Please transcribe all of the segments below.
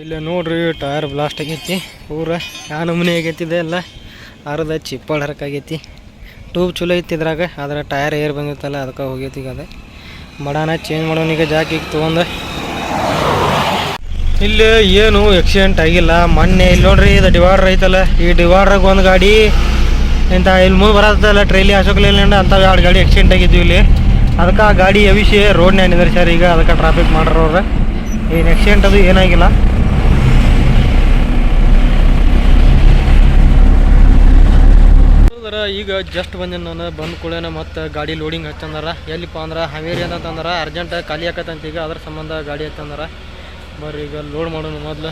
ಇಲ್ಲಿ ನೋಡ್ರಿ tyre blast ಆಗೈತಿ, ಪೂರ ಯಾವ ನಮೂನೆ ಆಗೈತಿದೆ ಎಲ್ಲ. ಅರ್ಧ ಚಿಪ್ಪಳ ಹರಕಾಗೈತಿ ಟ್ಯೂಬ್ ಚಲೋ ಐತಿ ಇದ್ರಾಗ, ಆದ್ರೆ ಟೈರ್ ಏರ್ ಬಂದಿತ್ತಲ್ಲ, ಅದಕ್ಕೆ ಹೋಗೈತಿ ಈಗ ಅದು. ಮಡಾನ ಚೇಂಜ್ ಮಾಡೋನಿಗೆ ಜಾಕಿ ತೊಗೊಂಡು. ಇಲ್ಲಿ ಏನು ಆಕ್ಸಿಡೆಂಟ್ ಆಗಿಲ್ಲ. ಮೊನ್ನೆ ಇಲ್ಲಿ ನೋಡ್ರಿ, ಇದು ಡಿವೈಡರ್ ಐತಲ್ಲ, ಈ ಡಿವೈಡ್ರಾಗ ಒಂದು ಗಾಡಿ ಇಂಥ ಇಲ್ಲಿ ಮುಂದೆ ಬರತ್ತಲ್ಲ ಟ್ರೈಲಿ ಅಶೋಕ್ ಲೇಲ್ಯಾಂಡ್ ಅಂಥವು ಎರಡು ಗಾಡಿ ಆಕ್ಸಿಡೆಂಟ್ ಆಗಿದ್ವಿ ಇಲ್ಲಿ. ಅದಕ್ಕೆ ಆ ಗಾಡಿ ಅವಿಷಿ ರೋಡ್ನ್ಯಾಗ ಸರ್ ಈಗ, ಅದಕ್ಕೆ ಟ್ರಾಫಿಕ್ ಮಾಡ್ರವ್ರೆ. ಏನು ಆಕ್ಸಿಡೆಂಟ್ ಅದು ಏನಾಗಿಲ್ಲ. ಈಗ ಜಸ್ಟ್ ಬಂದೇನು ನಾನು, ಬಂದ ಕೂಡಲೇ ಮತ್ತೆ ಗಾಡಿ ಲೋಡಿಂಗ್ ಹಚ್ಚಂದಾರ. ಎಲ್ಲಿಪ್ಪ ಅಂದ್ರೆ ಹಾವೇರಿ ಅಂತಂದ್ರೆ ಅರ್ಜೆಂಟ್ ಖಾಲಿ ಆಕತ್ತಂತ ಈಗ ಅದ್ರ ಸಂಬಂಧ ಗಾಡಿ ಹಚ್ಚಂದಾರ. ಬರ್ರಿ ಈಗ ಲೋಡ್ ಮಾಡೋಣ ಮೊದಲು.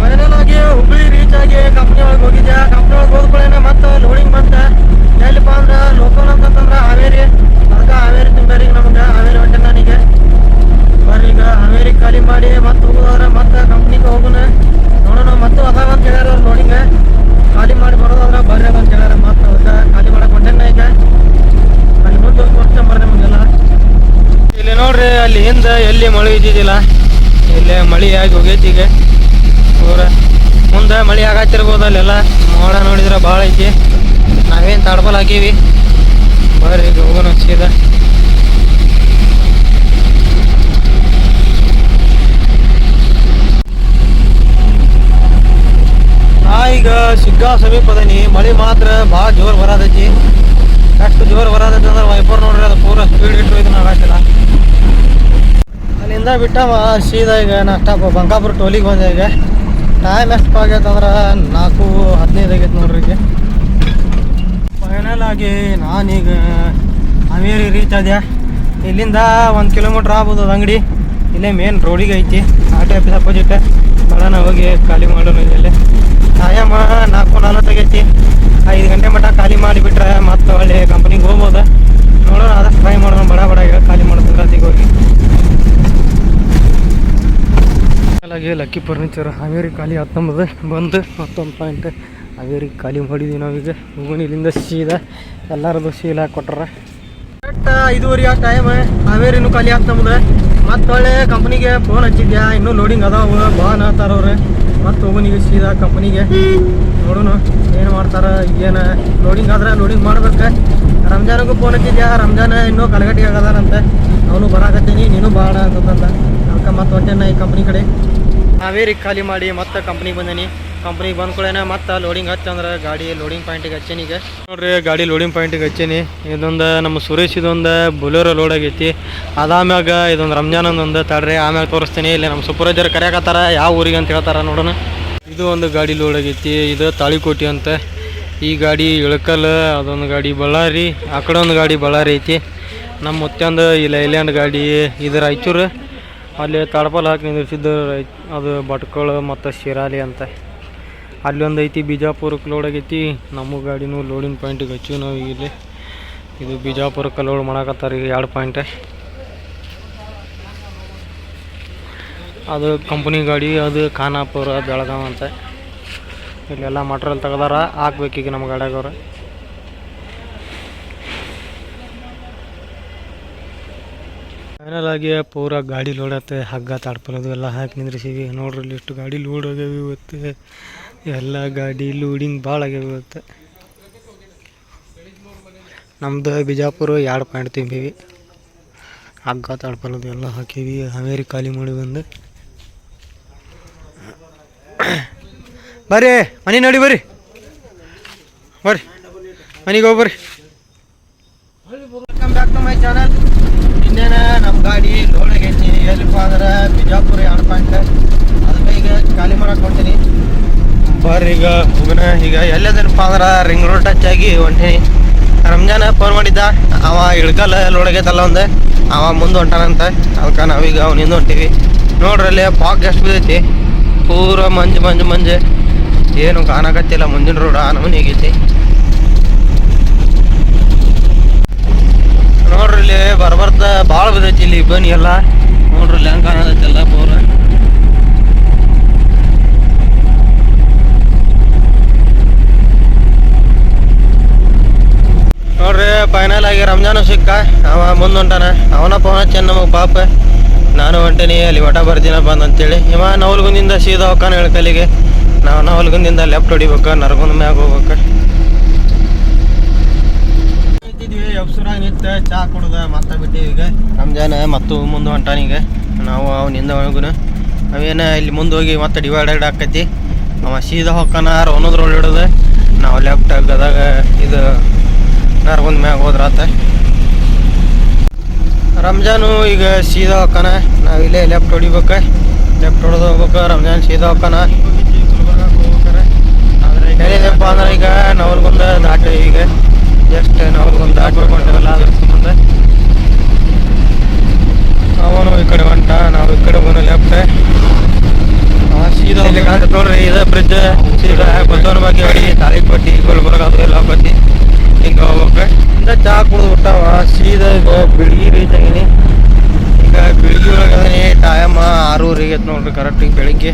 ಫೈನಲ್ ಆಗಿ ಹುಬ್ಳಿ ರೀಚ್ ಆಗಿ ಕಂಪ್ನಿ ಒಳಗೆ ಹೋಗಿದ್ದೆ ಕಂಪ್ನಿ ಒಳಗೆ ಹೋದ್ಕೊಳ್ಳೇನೆ ಮತ್ತೆ ಲೋಡಿಂಗ್ ಬಂತ ಎಲ್ಲಿಪ್ಪ ಅಂದ್ರೆ ಲೋಕಲ್ ಅಂತಂದ್ರೆ ಹಾವೇರಿ ಅದಕ್ಕೆ ಹಾವೇರಿ ತುಂಬೇರಿಗೆ ನಮಗೆ ಹಾವೇರಿ ಹೊಂಟೆ ನನಗೆ ಬರ್ರಿ ಈಗ ಹಾವೇರಿ ಖಾಲಿ ಮಾಡಿ ಮತ್ತೆ ಹೋಗೋದಾದ್ರೆ ಮತ್ತೆ ಕಂಪ್ನಿಗೆ ಹೋಗೋಣ ನೋಡೋಣ ಮತ್ತೆ ಅದಾವ ಅಂತ ಹೇಳ್ಯಾರ ಅವ್ರು ಲೋಡಿಂಗ್ ಖಾಲಿ ಮಾಡಿ ಬರೋದಾದ್ರೆ ಬರ್ರಿ ಅಂತ ಹೇಳ್ಯಾರ ಮತ್ತೆ ಅದಕ್ಕೆ ಖಾಲಿ ಮಾಡಕ್ಕೆ ಹೊಂಟೇನ ಈಗ ಅಲ್ಲಿ ಮುಂದೆ ಹೋಗಿ ತೋರಿಸ್ಕೊಂಬರ್ರಿ ನಮಗೆಲ್ಲ ಇಲ್ಲಿ ನೋಡ್ರಿ ಅಲ್ಲಿ ಹಿಂದೆ ಎಲ್ಲಿ ಮಳೆ ಇದ್ದಿದ್ದಿಲ್ಲ ಇಲ್ಲೇ ಮಳೆ ಆಗಿ ಹೋಗೈತಿ ಈಗ ಪೂರ ಮುಂದೆ ಮಳೆ ಆಗತ್ತಿರ್ಬೋದು ಅಲ್ಲೆಲ್ಲ. ಮೋಡ ನೋಡಿದ್ರೆ ಭಾಳ ಐತಿ. ನಾವೇನು ತಾಡ್ಬಲ್ ಹಾಕೀವಿ. ಬರ್ರಿ ಈಗ ಹೋಗೋಣ ಸೀದಾ. ಈಗ ಸಿಗ್ಗಾ ಸಮೀಪ ಮಳೆ ಮಾತ್ರ ಭಾಳ ಜೋರು ಬರಾದೈತಿ ಅಷ್ಟು ಜೋರು ಬರತೈತಿ ಅಂದ್ರೆ ವೈಪರ್ ನೋಡ್ರಿ ಅದು ಪೂರ ಸ್ಪೀಡ್ ಬಿಟ್ಟವ ಸೀದಾ ಈಗ ನಾಷ್ಟ ಬಂಕಾಪುರ ಟೋಲಿಗೆ ಬಂದೆ ಈಗ. ಟೈಮ್ ಎಷ್ಟು ಆಗೈತೆ ಅಂದ್ರೆ ನಾಲ್ಕು, ಹದಿನೈದು ಆಗೈತೆ ನೋಡ್ರಿ ಈಗ. ಫೈನಲ್ ಆಗಿ ನಾನೀಗ ಅಮೇರಿ ರೀಚ್ ಆದ್ಯಾ. ಇಲ್ಲಿಂದ ಒಂದು ಕಿಲೋಮೀಟ್ರ್ ಆಗ್ಬೋದು ಅದು ಅಂಗಡಿ. ಇಲ್ಲೇ ಮೇನ್ ರೋಡಿಗೆ ಐತಿ. ಆಟೋ ಆಫೀಸ್ ಅಪೋಸಿಟ್ ಬರೋಣ ಹೋಗಿ ಖಾಲಿ ಮಾಡೋಣ ಇಲ್ಲೇ ಟೈಮ್ ನಾಲ್ಕು ನಲ್ವತ್ತಾಗೈತಿ ಐದು ಗಂಟೆ ಮಟ್ಟ ಖಾಲಿ ಮಾಡಿಬಿಟ್ರೆ ಮತ್ತೆ ಒಳ್ಳೆ ಕಂಪ್ನಿಗೆ ಹೋಗ್ಬೋದು ನೋಡೋಣ ಅದಕ್ಕೆ ಟ್ರೈ ಮಾಡೋಣ ಬಡ ಬಡ ಈಗ ಖಾಲಿ ಮಾಡೋದು ರಾತಿಗೆ ಹೋಗಿ ಹಾಗಾಗಿ ಲಕ್ಕಿ ಫರ್ನಿಚರ್ ಹಾವೇರಿ ಖಾಲಿ ಹತ್ತೊಂಬತ್ತು, ಬಂದು ಮತ್ತೊಂದು ಪಾಯಿಂಟ್ ಹಾವೇರಿ ಖಾಲಿ ಮಾಡಿದ್ವಿ ನಾವೀಗ. ಇಲ್ಲಿಂದ ಸೀದಾ ಎಲ್ಲರದು ಸೀಲ್ ಕೊಟ್ರ. ಕರೆಕ್ಟ್ ಆ ಟೈಮ್ ಹಾವೇರಿನೂ ಖಾಲಿ ಆಗ್ತಂಬುದು ಮತ್ತೆ ಒಳ್ಳೆ ಕಂಪ್ನಿಗೆ ಫೋನ್ ಹಚ್ಚಿದ್ಯಾ? ಇನ್ನೂ ಲೋಡಿಂಗ್ ಅದಾವ, ಬಾ ಅನ್ನತ್ತಾರವ್ರೆ ಮತ್ತೆ ಹೋಗೋಣ ಈಗ ಸೀದಾ ಕಂಪ್ನಿಗೆ ನೋಡೋಣ ಏನು ಮಾಡ್ತಾರೆ ಏನು ಲೋಡಿಂಗ್ ಆದ್ರೆ ಲೋಡಿಂಗ್ ಮಾಡ್ಬೇಕು. ರಂಜಾನಿಗೂ ಫೋನ್ ಹಚ್ಚಿದ್ಯಾ? ರಂಜಾನ್ ಇನ್ನೂ ಕಲಗಟ್ಟಿಗೆ ಆಗದಾರಂತೆ ಅವನು ಬರಾಕತ್ತೀನಿ, ನೀನು ಬಾಡ ಅಂತಂದ ಅದಕ್ಕೆ ಮತ್ತೆ ಹೊಟ್ಟೆನ ಈ ಕಂಪ್ನಿ ಕಡೆ. ಹಾವೇರಿ ಖಾಲಿ ಮಾಡಿ ಮತ್ತೆ ಕಂಪ್ನಿಗೆ ಬಂದೇನಿ. ಕಂಪ್ನಿಗೆ ಬಂದ ಮತ್ತೆ ಲೋಡಿಂಗ್ ಹಚ್ಚಂದ್ರೆ ಗಾಡಿ ಲೋಡಿಂಗ್ ಪಾಯಿಂಟಿಗೆ ಹಚ್ಚೇನಿ ಈಗ. ನೋಡ್ರಿ, ಗಾಡಿ ಲೋಡಿಂಗ್ ಪಾಯಿಂಟಿಗೆ ಹಚ್ಚೇನಿ. ಇದೊಂದು ನಮ್ಮ ಸುರೇಶ್ ಇದೊಂದು ಬುಲೆರೋ ಲೋಡ್ ಆಗೈತಿ. ಅದಾಮ್ಯಾಗ ಇದೊಂದು ರಂಜಾನ್ ಒಂದು ತಡ್ರಿ, ಆಮ್ಯಾಗ ತೋರಿಸ್ತೀನಿ. ಇಲ್ಲಿ ನಮ್ಮ ಸೂಪರ್ವೈಸರ್ ಕರೆಯಕತ್ತಾರ, ಯಾವ ಊರಿಗೆ ಅಂತ ಹೇಳ್ತಾರ ನೋಡೋಣ. ಇದು ಒಂದು ಗಾಡಿ ಲೋಡ್ ಆಗೈತಿ, ಇದು ತಾಳಿಕೋಟಿ ಅಂತ. ಈ ಗಾಡಿ ಇಳಕಲ್, ಅದೊಂದು ಗಾಡಿ ಬಳ್ಳಾರಿ. ಆ ಕಡೆ ಒಂದು ಗಾಡಿ ಬಳ್ಳಾರಿ ಐತಿ. ನಮ್ಮ ಮತ್ತೊಂದು ಇಲ್ಲ ಲೈಲ್ಯಾಂಡ್ ಗಾಡಿ ಇದು ರಾಯಚೂರು ಅಲ್ಲಿ ತಡಪಲ್ ಹಾಕಿ ನಿಂದಿರ್ಸಿದ್ದು ಅದು ಭಟ್ಕಳ ಮತ್ತು ಶಿರಾಲಿ ಅಂತ. ಅಲ್ಲಿ ಒಂದು ಐತಿ ಬಿಜಾಪುರಕ್ಕೆ ಲೋಡ್ ಆಗೈತಿ. ನಮ್ಮ ಗಾಡಿನೂ ಲೋಡಿನ ಪಾಯಿಂಟಿಗೆ ಹಚ್ಚು ನಾವು ಇಲ್ಲಿ. ಇದು ಬಿಜಾಪುರಕ್ಕೆ ಲೋಡ್ ಮಾಡಕತ್ತಾರ ಈಗ ಎರಡು ಪಾಯಿಂಟ್ ಅದು ಕಂಪ್ನಿ ಗಾಡಿ, ಅದು ಖಾನಾಪುರ ಬೆಳಗಾವ್ ಅಂತ. ಇಲ್ಲೆಲ್ಲ ಮಟ್ರಲ್ ತೆಗ್ದಾರ. ಹಾಕ್ಬೇಕೀಗ ನಮ್ಮ ಗಾಡಿಯಾಗವ್ರು ಫೈನಲ್ ಆಗಿ ಪೂರ ಗಾಡಿ ಲೋಡ್ ಆಯ್ತು, ಹಗ್ಗ ತಾಡ್ಪಲೋದು ಎಲ್ಲ ಹಾಕಿ ನಿಂದ್ರಿಸಿವಿ ನೋಡ್ರಲ್ಲಿ ಇಷ್ಟು ಗಾಡಿ ಲೋಡ್ ಆಗ್ಯಾವ ಇವತ್ತು. ಎಲ್ಲ ಗಾಡಿ ಲೋಡಿಂಗ್ ಭಾಳ ಆಗ್ಯಾವ ಇವತ್ತು. ನಮ್ಮದು ಬಿಜಾಪುರ ಎರಡು ಪಾಯಿಂಟ್ ತಿಂಬೀವಿ. ಹಗ್ಗ ತಾಡ್ಪಲೋದು ಎಲ್ಲ ಹಾಕೀವಿ. ಹಾವೇರಿ ಖಾಲಿ ಮಾಡಿ ಬಂದು. ಬರ್ರಿ, ಮನೆ ನೋಡಿ ಬರ್ರಿ. ಬರ್ರಿ, ಮನೆಗೆ ಹೋಗಿ ಬರ್ರಿ. Welcome back to my channel ಇನ್ನೇನ ನಮ್ಮ ಗಾಡಿ ಲೋಡ್ ಆಗೈತಿ ಎಲ್ಲಿಪ್ಪ ಅಂದ್ರೆ ಬಿಜಾಪುರ ಎರಡು ಪಾಯಿಂಟ್ ಅದಕ್ಕೆ ಈಗ ಖಾಲಿ ಮಾಡಕ್ಕೆ ಹೊಂಟೀನಿ. ಬರ್ರಿ ಈಗ ಹೋಗೋಣ. ಈಗ ಎಲ್ಲದನಪ್ಪ ಅಂದ್ರೆ ರಿಂಗ್ ರೋಡ್ ಟಚ್ ಆಗಿ ಹೊಂಟೀನಿ. ರಂಜಾನ ಫೋನ್ ಮಾಡಿದ್ದ. ಅವ ಇಳ್ಕಲ್ಲ ಲೋಡ್ ಆಗೈತಲ್ಲ ಒಂದು. ಅವ ಮುಂದೆ ಹೊಂಟಾನಂತ. ಅದಕ್ಕೆ ನಾವೀಗ ಅವನಿಂದ ಹೊಂಟೀವಿ. ನೋಡ್ರಿ ಅಲ್ಲಿ ಪಾಕ್ ಎಷ್ಟು ಬಿದ್ದೈತಿ ಪೂರ ಮಂಜು ಮಂಜು ಮಂಜು. ಏನು ಕಾಣಕತ್ತಿಲ್ಲ ಮುಂದಿನ ರೋಡ್ ಆ ನಮೂನಿ ಆಗೈತಿ ನೋಡ್ರಿ ಇಲ್ಲಿ ಬರ್ಬರ್ತ ಇಲ್ಲಿ ಬನ್ನಿ ಎಲ್ಲ. ನೋಡ್ರಿ ಹೆಂಗೆ ಪೋರ ಪೂರ. ನೋಡ್ರಿ ಫೈನಲ್ ಆಗಿ ರಂಜಾನು ಸಿಕ್ಕ. ಅವ ಮುಂದೆ ಹೊಂಟಾನ ಅವನ ಪೋನ ಚೆನ್ನ ನಮಗೆ ಪಾಪ. ನಾನು ಹೊಂಟೇನಿ ಅಲ್ಲಿ ಒಟ ಬರ್ತೀನ ಬಂದ್ ಅಂತೇಳಿ. ಇವ ನವಲ್ಗುಂದಿಂದ ಸೀದಾ ಹೋಗ್ಕಾನ ಹೇಳ್ಕಲಿಗೆ ನಾವು ನವಲ್ಗುಂದಿಂದ ಲೆಫ್ಟ್ ಹೊಡಿಬೇಕು, ನರಗುಂದ ಮ್ಯಾಗ ಹೋಗ್ಬೇಕು. ಎಬ್ಸುರಾಗ ನಿಂತ ಚಾ ಕುಡ್ದ ಮತ್ತೆ ಬಿಟ್ಟಿವಿ ಈಗ. ರಂಜಾನ್ ಮತ್ತು ಮುಂದೆ ಹೊಂಟಾನ ಈಗ. ನಾವು ಅವನಿಂದ ಒಳಗುನ. ಅವೇನ ಇಲ್ಲಿ ಮುಂದೆ ಹೋಗಿ ಮತ್ತೆ ಡಿವೈಡೆಡ್ ಆಕೈತಿ ಅವ ಸೀದಾ ಹೊಕ್ಕಾನ ರೋಡ್ ಹಿಡಿದು ನಾವು ಲೆಫ್ಟ್ ಗದಾಗ ಇದು ನರಗುಂದ ಮ್ಯಾಗ ಹೋದ್ರಾತ ರಂಜಾನು ಈಗ ಸೀದಾ ಹೊಕ್ಕಾನ. ನಾವು ಇಲ್ಲೇ ಲೆಫ್ಟ್ ಹೊಡಿಬೇಕ. ಲೆಫ್ಟ್ ಹೊಡೆದು ಹೋಗ್ಬೇಕು. ರಂಜಾನ್ ಸೀದಾ ಹೊಕ್ಕಾನ. ಹೇಳಿದಪ್ಪ ಅಂದ್ರೆ ಈಗ ನವಲ್ಗುಂದ ದಾಟ ಈಗ. ಜಸ್ಟ್ ನವಲ್ಗುಂದ ದಾಟ್ಬೇಕಂಟಿವಲ್ಲ ಅದ್ರ ಸಂಬಂಧ. ಅವನು ಈ ಕಡೆ ಹೊಂಟ ನಾವು ಈ ಕಡೆ ಬಂದು ಲೆಫ್ಟ್ ಸೀದಾ ನೋಡ್ರಿ ಇದ ಬ್ರಿಡ್ಜ್ ಸೀದಾ ಬಸವನ ಬಗ್ಗೆ ಹೊಡಿ ತಾಳಿಪಟ್ಟಿ ಗುಲ್ಬರ್ಗ ಅದು ಎಲ್ಲ ಬತ್ತಿ ಹಿಂಗೆ ಹೋಗ್ಬೇಕು ಇಂದ ಚಾ ಕುಡಿದು ಬಿಟ್ಟಾವ ಸೀದಾ ಈಗ ಬೆಳಗ್ಗೆ ರೀಚ್ ಆಗೀನಿ ಈಗ ಬೆಳಗ್ಗೆ ಒಳಗೆ ಟೈಮ್ ಆರೂವರೆಗೆ ನೋಡ್ರಿ ಕರೆಕ್ಟ್ ಬೆಳಿಗ್ಗೆ.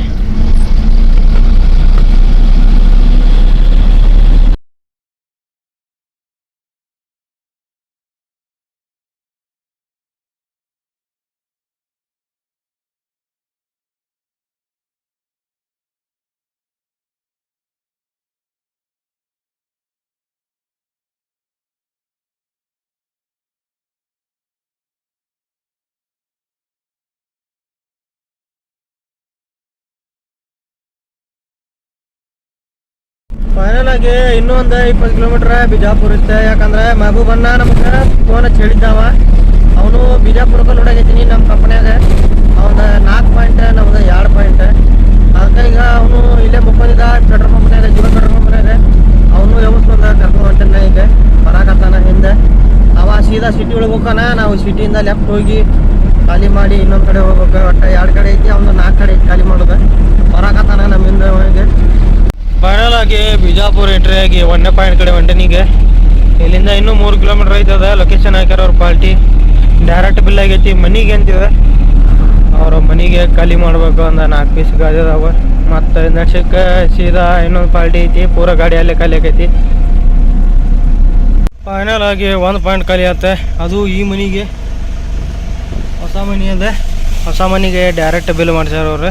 ಫೈನಲ್ ಆಗಿ ಇನ್ನೂ ಒಂದು ಇಪ್ಪತ್ತು ಕಿಲೋಮೀಟ್ರ್ ಬಿಜಾಪುರ ಇತ್ತೆ ಯಾಕಂದ್ರೆ ಮಹಬೂಬಣ್ಣ ನಮ್ಗೆ ಫೋನ್ ಹಚ್ಚಿ ಹೇಳಿದ್ದಾವ ಅವನು ಬಿಜಾಪುರಕ್ಕೆ ನೋಡಾಗೈತೀನಿ ನಮ್ಮ ಕಂಪ್ನಿಯಾಗ ಅವನ ನಾಲ್ಕು ಪಾಯಿಂಟ್ ನಮ್ದು ಎರಡು ಪಾಯಿಂಟ್ ಅದಕ್ಕೆ ಈಗ ಅವನು ಇಲ್ಲೇ ಮುಕ್ಕೊಂಡಿದ್ದ ಪೆಟ್ರೋಲ್ ಪಂಪ್ನಾಗ ಜೀವ ಪೆಟ್ರೋಲ್ ಪಂಪ್ನಾಗ ಅವನು ವ್ಯವಸ್ಥೆ ಕರ್ಕೊಂಡು ಹೊಂಟನ ಈಗ. ಬರಾಕತ್ತಾನ ಹಿಂದೆ. ಅವ ಸೀದಾ ಸಿಟಿ ಒಳಗೆ ಹೋಗೋಣ ನಾವು ಸಿಟಿಯಿಂದ ಲೆಫ್ಟ್ ಹೋಗಿ ಖಾಲಿ ಮಾಡಿ ಇನ್ನೊಂದು ಕಡೆ ಹೋಗ್ಬೇಕು. ಒಟ್ಟು ಎರಡು ಕಡೆ ಐತಿ, ಅವನು ನಾಲ್ಕು ಕಡೆ ಐತಿ ಖಾಲಿ ಮಾಡೋದು. ಬರಾಕತ್ತಾನ ನಮ್ಮಿಂದ ಅವನಿಗೆ ಫೈನಲ್ ಆಗಿ ಬಿಜಾಪುರ ಎಂಟ್ರಿ ಆಗಿ ಒಂದನೇ ಪಾಯಿಂಟ್ ಕಡೆ ಒಂಟನಿಗೆ ಇಲ್ಲಿಂದ ಇನ್ನೂ ಮೂರು ಕಿಲೋಮೀಟರ್ ಐತದ ಲೊಕೇಶನ್ ಹಾಕ್ಯಾರ ಅವ್ರ ಪಾರ್ಟಿ ಡೈರೆಕ್ಟ್ ಬಿಲ್ ಆಗೈತಿ ಮನಿಗೆ ಅಂತಿದೆ. ಅವ್ರ ಮನಿಗೆ ಖಾಲಿ ಮಾಡಬೇಕು ಅಂದ ನಾಲ್ಕು ಪೀಸ್ ಗಾಡಿ ಅದಾವ. ಮತ್ತು ನಡ್ಸಕ್ಕೆ ಸೀದಾ ಇನ್ನೊಂದು ಪಾರ್ಟಿ ಐತಿ, ಪೂರ ಗಾಡಿ ಅಲ್ಲೇ ಖಾಲಿ ಆಗೈತಿ ಫೈನಲ್ ಆಗಿ ಒಂದು ಪಾಯಿಂಟ್ ಖಾಲಿ ಆಗುತ್ತೆ ಅದು ಈ ಮನಿಗೆ. ಹೊಸ ಮನಿ ಅದೇ. ಹೊಸ ಮನಿಗೆ ಡೈರೆಕ್ಟ್ ಬಿಲ್ ಮಾಡ್ಸ್ಯಾರ ಅವ್ರು.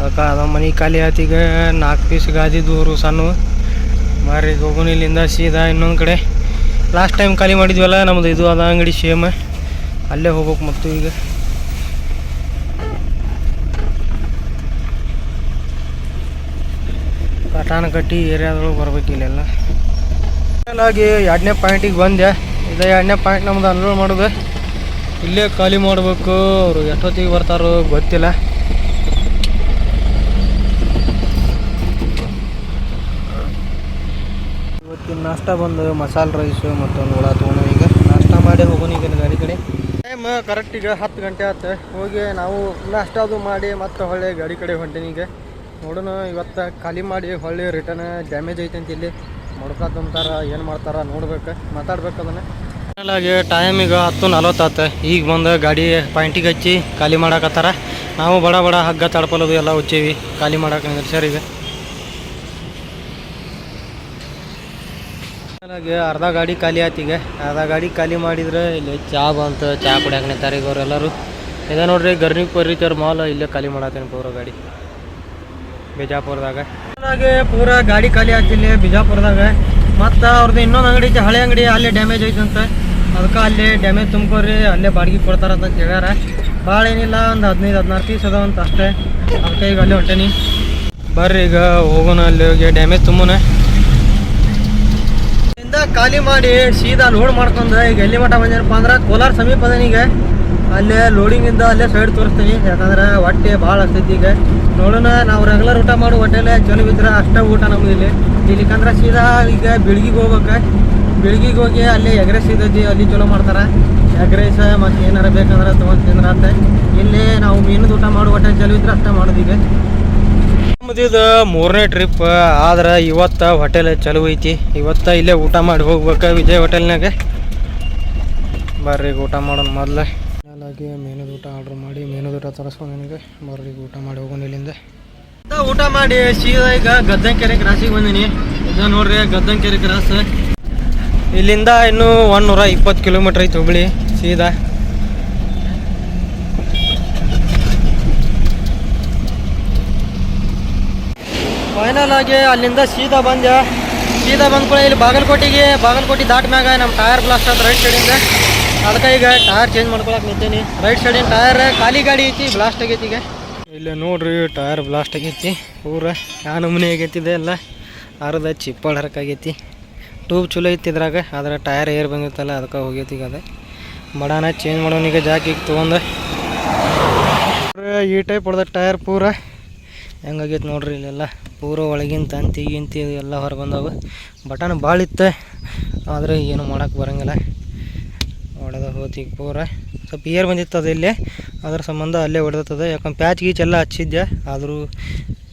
ಅದಕ್ಕೆ ಅದ ಮನೆ ಖಾಲಿ ಆಯ್ತು ನಾಲ್ಕು ಪೀಸ್ ಗಾದಿ ದೂರು ಸಣ್ಣ. ಮಾರಿ ಹೋಗೋಣ ಇಲ್ಲಿಂದ ಸೀದಾ ಇನ್ನೊಂದು ಕಡೆ. ಲಾಸ್ಟ್ ಟೈಮ್ ಖಾಲಿ ಮಾಡಿದ್ವಲ್ಲ ನಮ್ಮದು ಇದು ಅದ ಅಂಗಡಿ ಸೇಮ್. ಅಲ್ಲೇ ಹೋಗ್ಬೇಕು ಮತ್ತು ಈಗ. ಕಟ್ಟಿ ಏರಿಯಾದೊಳಗೆ ಬರ್ಬೇಕು ಇಲ್ಲೆಲ್ಲ. ಆಗಿ ಎರಡನೇ ಪಾಯಿಂಟಿಗೆ ಬಂದೆ. ಇದು ಎರಡನೇ ಪಾಯಿಂಟ್ ನಮ್ದು ಅನ್ಲೋಡ್ ಮಾಡೋದು. ಇಲ್ಲೇ ಖಾಲಿ ಮಾಡಬೇಕು. ಅವರು ಎಷ್ಟೊತ್ತಿಗೆ ಬರ್ತಾರೋ ಗೊತ್ತಿಲ್ಲ ಇವತ್ತಿನ ನಾಷ್ಟ ಬಂದು ಮಸಾಲೆ ರೈಸು ಮತ್ತೊಂದು ಹುಳ ತೊಗೊಂಡು ಈಗ ನಾಷ್ಟ ಮಾಡಿ ಹೋಗೋಣ ಈಗ ಗಾಡಿ ಕಡೆ. ಟೈಮ್ ಕರೆಕ್ಟ್ ಈಗ ಹತ್ತು ಗಂಟೆ ಆಯ್ತು ಹೋಗಿ ನಾವು ನಾಷ್ಟ ಅದು ಮಾಡಿ ಮತ್ತೆ ಹೊಳ್ಳಿ ಗಾಡಿ ಕಡೆ ಹೊಂಟೀನಿ ಈಗ. ನೋಡೋಣ, ಇವತ್ತು ಖಾಲಿ ಮಾಡಿ ಹೊಳ್ಳಿ ರಿಟರ್ನ್ ಡ್ಯಾಮೇಜ್ ಐತೆ ಅಂತ ಇಲ್ಲಿ ಅಂತಾರ ಏನು ಮಾಡ್ತಾರ ನೋಡ್ಬೇಕು, ಮಾತಾಡ್ಬೇಕು ಅದನ್ನು. ಆಗಿ ಟೈಮ್ ಈಗ ಹತ್ತು ನಲ್ವತ್ತಾತ ಈಗ ಬಂದು ಗಾಡಿ ಪಾಯಿಂಟಿಗೆ ಹಚ್ಚಿ ಖಾಲಿ ಮಾಡಾಕತ್ತಾರ. ನಾವು ಬಡ ಬಡ ಹಗ್ಗ ತಡ್ಪಲದು ಎಲ್ಲ ಹುಚ್ಚೀವಿ. ಖಾಲಿ ಮಾಡಕ್ಕೆ ಸರ್ ಈಗ. ಹಾಗೆ ಅರ್ಧ ಗಾಡಿ ಖಾಲಿ ಆತಿಗೆ ಅರ್ಧ ಗಾಡಿ ಖಾಲಿ ಮಾಡಿದ್ರೆ ಇಲ್ಲಿ ಚಾ ಬಂತು, ಚಾ ಕುಡಿಯಾಕ ನಿಂತಾರೆ ಈಗ ಅವರೆಲ್ಲರೂ ಇದ ನೋಡ್ರಿ ಗರ್ನಿ ಪರಿಚರ್ ಮಾಲ್ ಇಲ್ಲೇ ಖಾಲಿ ಮಾಡತ್ತೇನೆ ಪೂರ ಗಾಡಿ. ಬಿಜಾಪುರದಾಗ. ಹಾಗೆ ಪೂರ ಗಾಡಿ ಖಾಲಿ ಆಯ್ತು ಇಲ್ಲಿ ಬಿಜಾಪುರದಾಗ. ಮತ್ತು ಅವ್ರದ್ದು ಇನ್ನೊಂದು ಅಂಗಡಿ ಐತೆ, ಹಳೆ ಅಂಗಡಿ, ಅಲ್ಲೇ ಡ್ಯಾಮೇಜ್ ಐತಂತ ಅದಕ್ಕೆ ಅಲ್ಲಿ ಡ್ಯಾಮೇಜ್ ತುಂಬ್ಕೊರಿ ಅಲ್ಲೇ ಬಾಡಿಗೆ ಕೊಡ್ತಾರಂತ ಹೇಳ್ಯಾರ ಭಾಳ ಏನಿಲ್ಲ, ಒಂದು ಹದಿನೈದು, ಹದಿನಾರು ಪೀಸ್ ಅದಾವಂತ ಅಷ್ಟೇ. ಅದಕ್ಕೆ ಈಗ ಅಲ್ಲೇ ಹೊಂಟೇನಿ. ಬರ್ರಿ ಈಗ ಹೋಗೋಣ, ಅಲ್ಲಿ ಹೋಗಿ ಡ್ಯಾಮೇಜ್ ತುಂಬನ ಖಾಲಿ ಮಾಡಿ ಸೀದಾ ಲೋಡ್ ಮಾಡ್ಕೊಂಡು ಈಗ ಎಲ್ಲಿ ಮಠ ಬಂದೇನಪ್ಪ ಅಂದ್ರೆ ಕೋಲಾರ ಸಮೀಪ ಅದೇನೀಗ ಅಲ್ಲೇ ಲೋಡಿಂಗ್ ಇಂದ ಅಲ್ಲೇ ಸೈಡ್ ತೋರಿಸ್ತೀನಿ. ಯಾಕಂದ್ರೆ ಹೊಟ್ಟೆ ಭಾಳ ಆಗ್ತೈತಿ ಈಗ. ನೋಡೋಣ, ನಾವು ರೆಗ್ಯುಲರ್ ಊಟ ಮಾಡೋ ಹೊಟ್ಟೆಲೆ ಚಲೋ ಬಿದ್ರೆ ಅಷ್ಟೇ ಊಟ ನಮ್ಗೆ ಇಲ್ಲಿ. ಇಲ್ಲಿಕಂದ್ರೆ ಸೀದಾ ಈಗ ಬೆಳಗಿಗೆ ಹೋಗ್ಬೇಕು. ಬೆಳಗಿಗೆ ಹೋಗಿ ಅಲ್ಲಿ ಎಗ್ರೆಸ್ ಇದ್ದೈತಿ ಅಲ್ಲಿ ಚಲೋ ಮಾಡ್ತಾರೆ. ಎಗ್ ರೈಸ್ ಮತ್ತು ಏನಾರ ಬೇಕಂದ್ರೆ ತೊಗೊಂಡು ತಿಂದ್ರೆ ಇಲ್ಲಿ ನಾವು ಮೀನದ ಊಟ ಮಾಡೋ ಹೊಟ್ಟೆ ಚಲೋ ಇದ್ರೆ ಅಷ್ಟೇ ಮಾಡೋದು ಈಗ. ನಮ್ದಿದು ಮೂರನೇ ಟ್ರಿಪ್ ಆದ್ರೆ ಇವತ್ತು ಹೋಟೆಲ್ ಚಲೋ ಐತಿ. ಇವತ್ತು ಇಲ್ಲೇ ಊಟ ಮಾಡಿ ಹೋಗ್ಬೇಕು ವಿಜಯ್ ಹೋಟೆಲ್ನಾಗ ಬರ್ರಿ ಊಟ ಮಾಡೋಣ ಮೊದಲೇ. ಹಾಗೆ ಮೇನದ ಊಟ ಆರ್ಡ್ರ್ ಮಾಡಿ ಮೀನು ಊಟ ತರಿಸ್ಕೊಂಡು ನನಗೆ. ಬರ್ರಿ ಊಟ ಮಾಡಿ ಹೋಗೋಣ ಇಲ್ಲಿಂದ. ಊಟ ಮಾಡಿ ಸೀದಾ ಈಗ ಗದ್ದಂಕೆರೆ ಕ್ರಾಸಿಗೆ ಬಂದೀನಿ. ಇದು ನೋಡ್ರಿ ಗದ್ದಂಕೆರೆ ಕ್ರಾಸ್ ಇಲ್ಲಿಂದ ಇನ್ನೂ ನೂರ ಇಪ್ಪತ್ತು ಕಿಲೋಮೀಟ್ರ್ ಐತಿ ಹುಬ್ಳಿ, ಸೀದಾ. ಫೈನಲ್ ಆಗಿ ಅಲ್ಲಿಂದ ಸೀದಾ ಬಂದೆ ಸೀದಾ ಬಂದ ಕೂಡ ಇಲ್ಲಿ ಬಾಗಲಕೋಟೆಗೆ, ಬಾಗಲಕೋಟೆ ದಾಟ ಮ್ಯಾಗ ನಮ್ಮ ಟೈರ್ ಬ್ಲಾಸ್ಟ್ ಆಯ್ತು ರೈಟ್ ಸೈಡಿಂದ ಅದಕ್ಕೆ ಈಗ ಟೈರ್ ಚೇಂಜ್ ಮಾಡ್ಕೊಳಕ್ಕೆ ನಿಂತೀನಿ. ರೈಟ್ ಸೈಡಿನ ಟೈರ್ ಖಾಲಿ ಗಾಡಿ ಐತಿ ಬ್ಲಾಸ್ಟ್ ಆಗೈತಿ ಈಗ. ಇಲ್ಲಿ ನೋಡ್ರಿ ಟೈರ್ ಬ್ಲಾಸ್ಟ್ ಆಗೈತಿ. ಊರ ಯಾವ ನಮೂನೆ ಆಗೈತಿದೆ ಎಲ್ಲ. ಅರ್ಧ ಚಿಪ್ಪಳ ಹರಕಾಗೈತಿ ಟ್ಯೂಬ್ ಚಲೋ ಐತಿ ಇದ್ರಾಗ, ಆದ್ರೆ ಟೈರ್ ಏರ್ ಬಂದಿತ್ತಲ್ಲ, ಅದಕ್ಕೆ ಹೋಗೈತಿ ಈಗ ಅದು. ಮಡಾನ ಚೇಂಜ್ ಮಾಡೋನೀಗ ಜಾಕಿಗೆ ತೊಗೊಂಡು. ಈ ಟೈಪ್ ಹೊಡೆದ ಟೈರ್ ಪೂರ. ಹೆಂಗಾಗೈತೆ ನೋಡ್ರಿ ಇಲ್ಲೆಲ್ಲ? ಪೂರ ಒಳಗಿನ ತಂತಿ ಗಿಂತಿ ಎಲ್ಲ ಹೊರ ಬಂದವು. ಬಟನ್ ಭಾಳ ಇತ್ತು. ಆದರೆ ಏನು ಮಾಡೋಕೆ ಬರಂಗಿಲ್ಲ. ಹೊಡೆದ ಹೋತಿ ಪೂರ. ಸ್ವಲ್ಪ ಏರ್ ಬಂದಿತ್ತು ಅದು ಇಲ್ಲಿ. ಅದ್ರ ಸಂಬಂಧ ಅಲ್ಲೇ ಹೊಡೆದತ್ತದೆ. ಯಾಕಂದ್ರೆ ಪ್ಯಾಚ್ ಗೀಚ್ ಎಲ್ಲ ಹಚ್ಚಿದ್ದೆ ಆದರೂ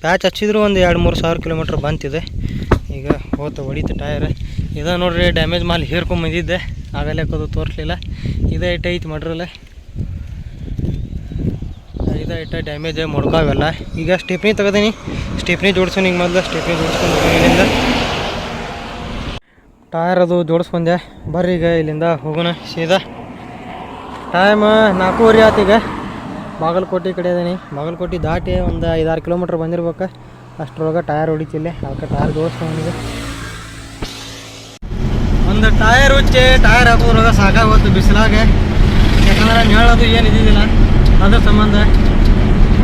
ಪ್ಯಾಚ್ ಹಚ್ಚಿದ್ರು ಒಂದು ಎರಡು ಮೂರು ಸಾವಿರ ಕಿಲೋಮೀಟ್ರ್ ಬಂತಿದೆ. ಈಗ ಹೋತ ಹೊಡಿತು ಟೈರ್. ಇದ ನೋಡ್ರಿ, ಡ್ಯಾಮೇಜ್ ಮಾಲ್ ಹೇರ್ಕೊಂಬಂದಿದ್ದೆ ಆಗಲೇ ಅದು ತೋರಿಸ್ಲಿಲ್ಲ. ಇದೇ ಐಟೈತೆ ಮಾಡ್ರಲ್ಲ ಇದ ಇಟ್ಟ ಡ್ಯಾಮೇಜ್ ಮೊಡ್ಕಾವೆಲ್ಲ. ಈಗ ಸ್ಟೆಪ್ನಿ ತೆಗದೀನಿ ಸ್ಟೆಪ್ನಿ ಜೋಡ್ಸೋಣ ಈಗ ಮೊದಲು. ಸ್ಟೆಪ್ನಿ ಜೋಡಿಸ್ಕೊಂಡು ಇಲ್ಲಿಂದ. ಟೈರ್ ಅದು ಜೋಡಿಸ್ಕೊಂಡೆ. ಬರ್ರಿ ಈಗ ಇಲ್ಲಿಂದ ಹೋಗೋಣ ಸೀದಾ. ಟೈಮ್ ನಾಲ್ಕೂವರೆ ಆತು ಈಗ. ಬಾಗಲಕೋಟೆ ಕಡೆ ಅದೀನಿ. ಬಾಗಲಕೋಟೆ ದಾಟಿ ಒಂದು ಐದಾರು ಕಿಲೋಮೀಟ್ರ್ ಬಂದಿರ್ಬೇಕು. ಅಷ್ಟರೊಳಗೆ ಟೈರ್ ಹೊಡಿತಿಲ್ಲ ಅದಕ್ಕೆ ಟೈರ್ ಜೋಡಿಸ್ಕೊಂಡಿದೆ ಒಂದು ಟೈರ್ ಉಚ್ಚಿ ಟೈರ್ ಹಾಕೋದ್ರೊಳಗೆ ಸಾಕಾಗೋತು ಬಿಸಿಲಾಗೆ. ಯಾಕಂದ್ರೆ ಹೇಳೋದು ಏನು ಇದ್ದಿದ್ದಿಲ್ಲ. ಅದ್ರ ಸಂಬಂಧ.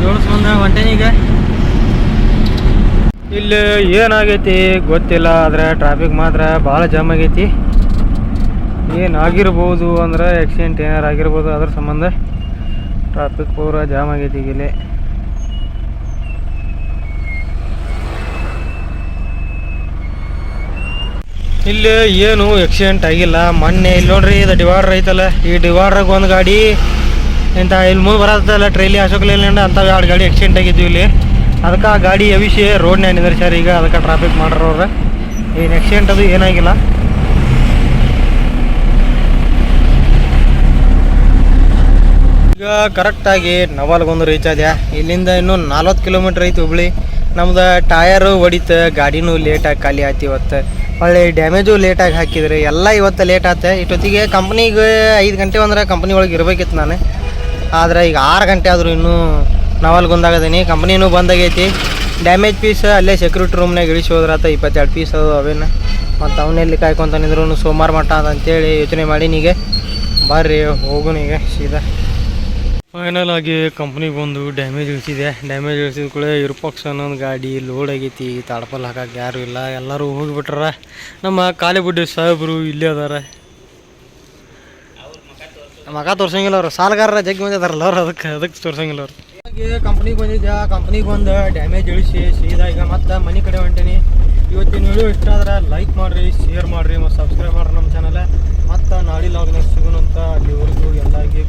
ಜೋಡಿಸ್ಕೊಂಡ ಇಲ್ಲಿ ಏನಾಗೈತಿ ಗೊತ್ತಿಲ್ಲ, ಆದರೆ ಟ್ರಾಫಿಕ್ ಮಾತ್ರ ಭಾಳ ಜಾಮ್ ಆಗೈತಿ. ಏನಾಗಿರ್ಬೋದು ಅಂದ್ರೆ ಆಕ್ಸಿಡೆಂಟ್ ಏನಾರು ಆಗಿರ್ಬೋದು ಅದ್ರ ಸಂಬಂಧ ಟ್ರಾಫಿಕ್ ಪೂರ ಜಾಮ್ ಆಗೈತಿ ಈಗ ಇಲ್ಲಿ. ಇಲ್ಲಿ ಏನು ಆಕ್ಸಿಡೆಂಟ್ ಆಗಿಲ್ಲ. ಮೊನ್ನೆ ಇಲ್ಲಿ ನೋಡ್ರಿ, ಇದು ಡಿವೈಡರ್ ಐತಲ್ಲ, ಈ ಡಿವೈಡ್ರಾಗ ಒಂದು ಗಾಡಿ ಇಂಥ ಇಲ್ಲಿ ಮುಂದೆ ಬರತ್ತಲ್ಲ ಟ್ರೈಲಿ ಅಶೋಕ್ ಅಂಥವು ಎರಡು ಗಾಡಿ ಆಕ್ಸಿಡೆಂಟ್ ಆಗಿದ್ವಿ ಇಲ್ಲಿ. ಅದಕ್ಕೆ ಆ ಗಾಡಿ ಅವಿಷಯ ರೋಡ್ನ್ಯಾಗ ಸರ್ ಈಗ, ಅದಕ್ಕೆ ಟ್ರಾಫಿಕ್ ಮಾಡಿರೋರು ಏನು ಆಕ್ಸಿಡೆಂಟ್ ಅದು, ಏನಾಗಿಲ್ಲ. ಈಗ ಕರೆಕ್ಟಾಗಿ ನವಾಲ್ಗೊಂದು ರೀಚ್ ಆದ್ಯಾ. ಇಲ್ಲಿಂದ ಇನ್ನೂ ನಲ್ವತ್ತು ಕಿಲೋಮೀಟ್ರ್ ಐತಿ ಹುಬ್ಳಿ. ನಮ್ದು ಟಯರು ಹೊಡಿತು, ಗಾಡಿನೂ ಲೇಟಾಗಿ ಖಾಲಿ ಆಯ್ತು ಇವತ್ತು. ಒಳ್ಳೆ ಡ್ಯಾಮೇಜು ಲೇಟಾಗಿ ಹಾಕಿದ್ರಿ. ಎಲ್ಲ ಇವತ್ತು ಲೇಟ್ ಆತ. ಇಷ್ಟೊತ್ತಿಗೆ ಕಂಪ್ನಿಗೆ ಐದು ಗಂಟೆ ಅಂದ್ರೆ ಕಂಪ್ನಿ ಒಳಗೆ ಇರಬೇಕಿತ್ತು ನಾನು. ಆದ್ರೆ ಈಗ ಆರು ಗಂಟೆ ಆದರೂ ಇನ್ನೂ ನವಲ್ಗೊಂದಾಗದೀನಿ ಕಂಪ್ನಿನೂ ಬಂದಾಗೈತಿ. ಡ್ಯಾಮೇಜ್ ಪೀಸ್ ಅಲ್ಲೇ ಸೆಕ್ಯೂರಿಟಿ ರೂಮ್ನಾಗ ಇಳಿಸಿ ಆತ ಇಪ್ಪತ್ತೆರಡು ಪೀಸ್ ಅದು ಅವೇನು. ಮತ್ತು ಅವನ್ನೆಲ್ಲಿ ಕಾಯ್ಕೊಂತ ಸೋಮವಾರ ಮಟ್ಟ ಅಂತ ಅಂತೇಳಿ ಯೋಚನೆ ನೀಗೆ ಬರ್ರಿ ಹೋಗೋಣ ಈಗ ಸೀದಾ. ಫೈನಲ್ ಆಗಿ ಕಂಪ್ನಿಗೆ ಬಂದು ಡ್ಯಾಮೇಜ್ ಇಳಿಸಿದೆ. ಡ್ಯಾಮೇಜ್ ಇಳಿಸಿದ ಕೂಡ ಇರ್ಪಾಕ್ಸ್ ಅನ್ನೋದು ಗಾಡಿ ಲೋಡ್ ಆಗೈತಿ. ತಾಡ್ಪಲ್ ಹಾಕಕ್ಕೆ ಯಾರು ಇಲ್ಲ. ಎಲ್ಲರೂ ಹೋಗಿಬಿಟ್ರ ನಮ್ಮ ಕಾಲಿಬುಡ್ಡಿ ಸಾಹೇಬರು ಇಲ್ಲೇ ಅದಾರ. ಮಗ ತೋರ್ಸಂಗಿಲ್ಲ ಅವ್ರು. ಸಾಲಗಾರರ ಜಗ್ಗಿ ಬಂದಿದಾರಲ್ಲ ಅವ್ರು. ಅದಕ್ಕೆ ಅದಕ್ಕೆ ತೋರ್ಸಂಗಿಲ್ಲ ಅವ್ರು. ಕಂಪ್ನಿಗೆ ಬಂದಿದ್ದೆ ಕಂಪ್ನಿಗೆ ಬಂದು ಡ್ಯಾಮೇಜ್ ಇಳಿಸಿ, ಸೀದಾ ಈಗ ಮತ್ತೆ ಮನೆ ಕಡೆ ಹೊಂಟೀನಿ. ಇವತ್ತಿನ ವಿಡಿಯೋ ಇಷ್ಟ ಆದ್ರೆ ಲೈಕ್ ಮಾಡಿರಿ ಶೇರ್ ಮಾಡಿರಿ, ಮತ್ತು ಸಬ್ಸ್ಕ್ರೈಬ್ ಮಾಡ್ರಿ ನಮ್ಮ ಚಾನಲ್ ಮತ್ತು ನಾಳೆ ಲಾಗ್ನಾಗ ಸಿಗೋಣ ಅಂತ ಅಲ್ಲಿವರೆಗೂ ಎಲ್ಲರಿಗೆ